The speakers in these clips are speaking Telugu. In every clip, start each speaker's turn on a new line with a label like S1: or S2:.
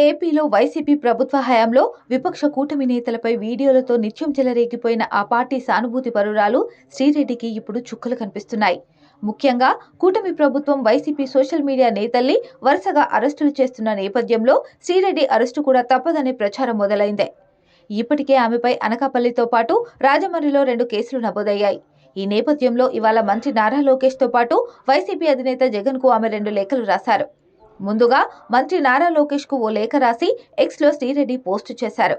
S1: ఏపీలో వైసీపీ ప్రభుత్వ హయాంలో విపక్ష కూటమి నేతలపై వీడియోలతో నిత్యం చెలరేగిపోయిన ఆ పార్టీ సానుభూతి పరురాలు శ్రీరెడ్డికి ఇప్పుడు చుక్కలు కనిపిస్తున్నాయి. ముఖ్యంగా కూటమి ప్రభుత్వం వైసీపీ సోషల్ మీడియా నేతల్ని వరుసగా అరెస్టులు చేస్తున్న నేపథ్యంలో శ్రీరెడ్డి అరెస్టు కూడా తప్పదనే ప్రచారం మొదలైందే. ఇప్పటికే ఆమెపై అనకాపల్లితో పాటు రాజమండ్రిలో రెండు కేసులు నమోదయ్యాయి. ఈ నేపథ్యంలో ఇవాళ మంత్రి నారా లోకేష్తో పాటు వైసీపీ అధినేత జగన్కు ఆమె రెండు లేఖలు రాశారు. ముందుగా మంత్రి నారా లోకేష్కు ఓ లేఖ రాసి ఎక్స్లో శ్రీరెడ్డి పోస్టు చేశారు.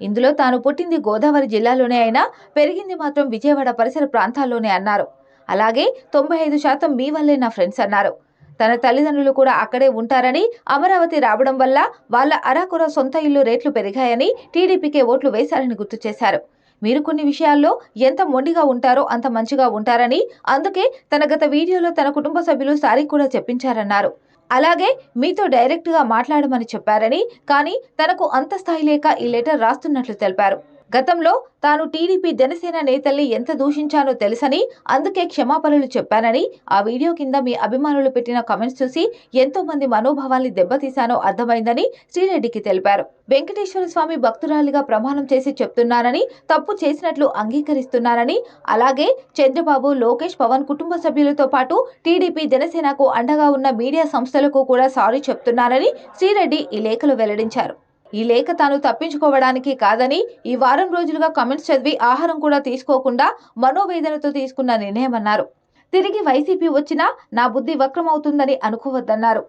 S1: ఇందులో తాను పుట్టింది గోదావరి జిల్లాలోనే అయినా పెరిగింది మాత్రం విజయవాడ పరిసర ప్రాంతాల్లోనే అన్నారు. అలాగే తొంభై ఐదు శాతం మీ వల్లే నా ఫ్రెండ్స్ అన్నారు. తన తల్లిదండ్రులు కూడా అక్కడే ఉంటారని అమరావతి రావడం వల్ల వాళ్ళ అరాకుర సొంత ఇల్లు రేట్లు పెరిగాయని టీడీపీకే ఓట్లు వేశారని గుర్తు చేశారు. మీరు కొన్ని విషయాల్లో ఎంత మొండిగా ఉంటారో అంత మంచిగా ఉంటారని అందుకే తన గత వీడియోలో తన కుటుంబ సభ్యులు సారీ కూడా చెప్పించారన్నారు. అలాగే మీతో డైరెక్ట్గా మాట్లాడమని చెప్పారని కానీ తనకు అంత స్థాయి లేక ఈ లెటర్ రాస్తున్నట్లు తెలిపారు. గతంలో తాను టీడీపీ జనసేన నేతల్ని ఎంత దూషించానో తెలుసని అందుకే క్షమాపణలు చెప్పానని ఆ వీడియో కింద మీ అభిమానులు పెట్టిన కామెంట్స్ చూసి ఎంతో మంది మనోభావాల్ని దెబ్బతీశానో అర్థమైందని శ్రీరెడ్డికి తెలిపారు. వెంకటేశ్వర స్వామి భక్తురాలిగా ప్రమాణం చేసి చెప్తున్నానని తప్పు చేసినట్లు అంగీకరిస్తున్నానని అలాగే చంద్రబాబు లోకేష్ పవన్ కుటుంబ సభ్యులతో పాటు టీడీపీ జనసేనకు అండగా ఉన్న మీడియా సంస్థలకు కూడా సారీ చెప్తున్నానని శ్రీరెడ్డి ఈ లేఖలో వెల్లడించారు. ఈ లేఖ తాను తప్పించుకోవడానికి కాదని ఈ వారం రోజులుగా కమెంట్స్ చదివి ఆహారం కూడా తీసుకోకుండా మనోవేదనతో తీసుకున్న నిర్ణయమన్నారు. తిరిగి వైసీపీ వచ్చినా నా బుద్ధి వక్రమవుతుందని అనుకోవద్దన్నారు.